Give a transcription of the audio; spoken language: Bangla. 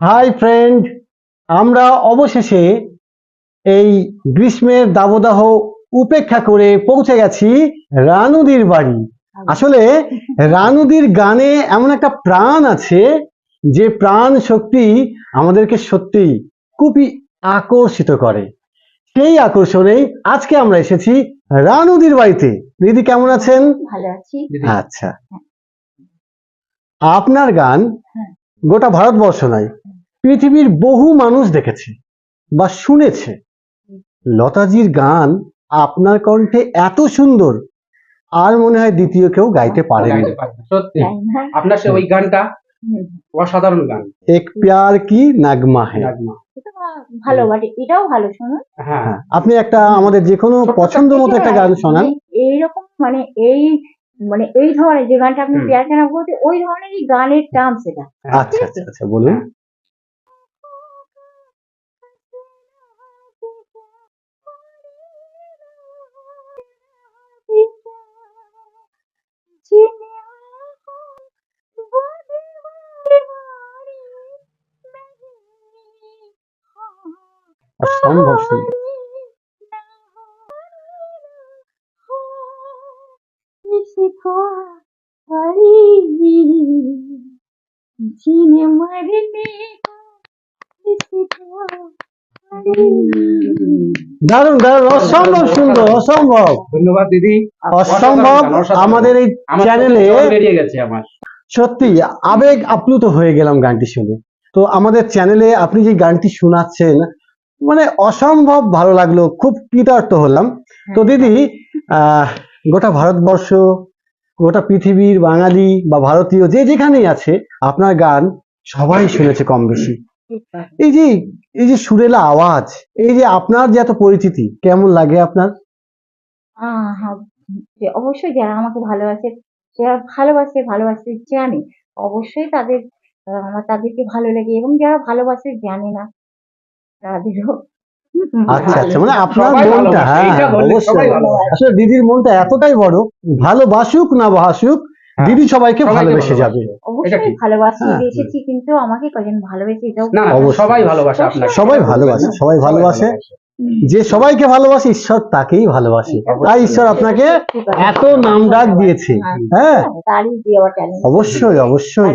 হাই ফ্রেন্ড আমরা অবশেষে এই গ্রীষ্মের দাবদাহ উপেক্ষা করে পৌঁছে গেছি রানুদির বাড়ি। আসলে রানুদির গানে এমন একটা প্রাণ আছে যে প্রাণ শক্তি আমাদেরকে সত্যি খুবই আকর্ষিত করে। সেই আকর্ষণেই আজকে আমরা এসেছি রানুদির বাড়িতে। দিদি কেমন আছেন? ভালো আছি। আচ্ছা। আপনার গান হ্যাঁ। গোটা ভারতবর্ষ নয় পৃথিবীর বহু মানুষ দেখেছে বা শুনেছে। লতাজির গান আপনার কণ্ঠে এত সুন্দর আর মনে হয় দ্বিতীয় কেউ গাইতে পারেন। গাইতে সত্যি। আপনার সে ওই গানটা অসাধারণ গান। এক প্যার কি নাগমা হে। নাগমা। এটা ভালো বাট এটাও ভালো শুনুন। হ্যাঁ। হ্যাঁ, আপনি একটা আমাদের যে কোনো পছন্দ মতো একটা গান শোনান। এইরকম মানে এই মানে এই ধরনের যে গানটা আপনি। পেয়ার কেনা বলতে ওই ধরনেরই গানের টার্ম সেটা আচ্ছা আচ্ছা আচ্ছা বলুন। অসম্ভব সুন্দর जीने मरने को इसको দারুণ দারুণ অসম্ভব সুন্দর অসম্ভব ধন্যবাদ দিদি অসম্ভব অসাধারণ গান, অসাধারণ। আমাদের এই আমার চ্যানেলে চোখে জল বেরিয়ে গেছে আমার সত্যি আবেগ আপ্লুত হয়ে গেলাম গানটি শুনে তো আমাদের চ্যানেলে আপনি যে গানটি শোনাচ্ছেন মানে অসম্ভব ভালো লাগল খুব কৃতার্থ হলাম। তো দিদি আহ গোটা ভারতবর্ষ গোটা পৃথিবীর বাঙালি বা ভারতীয় যে যেখানেই আছে আপনার গান সবাই শুনেছে কম বেশি। এই যে এই যে সুরেলা আওয়াজ এই যে আপনার যে এত পরিচিতি কেমন লাগে আপনার? হ্যাঁ, অবশ্যই যারা আমাকে ভালোবাসে যারা ভালোবাসে ভালোবাসে জানে অবশ্যই তাদের আমার তাদেরকে ভালো লাগে এবং যারা ভালোবাসে জানে না তাদেরও আচ্ছা আচ্ছা মানে আপনার মনটা হ্যাঁ অবশ্যই আসলে দিদির মনটা এতটাই বড় ভালোবাসুক না বাসুক হ্যাঁ, দিদি সবাইকে ভালোবেসে যাবে। অবশ্যই ভালোবাসি হ্যাঁ। কিন্তু আমাকে কজন ভালোবেসে এটাও না সবাই ভালোবাসে সবাই ভালোবাসে সবাই ভালোবাসে। যে সবাইকে ভালোবাসে ঈশ্বর তাকেই ভালোবাসে। তাই ঈশ্বর আপনাকে এত নাম ডাক দিয়েছে হ্যাঁ? দেওয়া ট্যালেন্ট অবশ্যই অবশ্যই।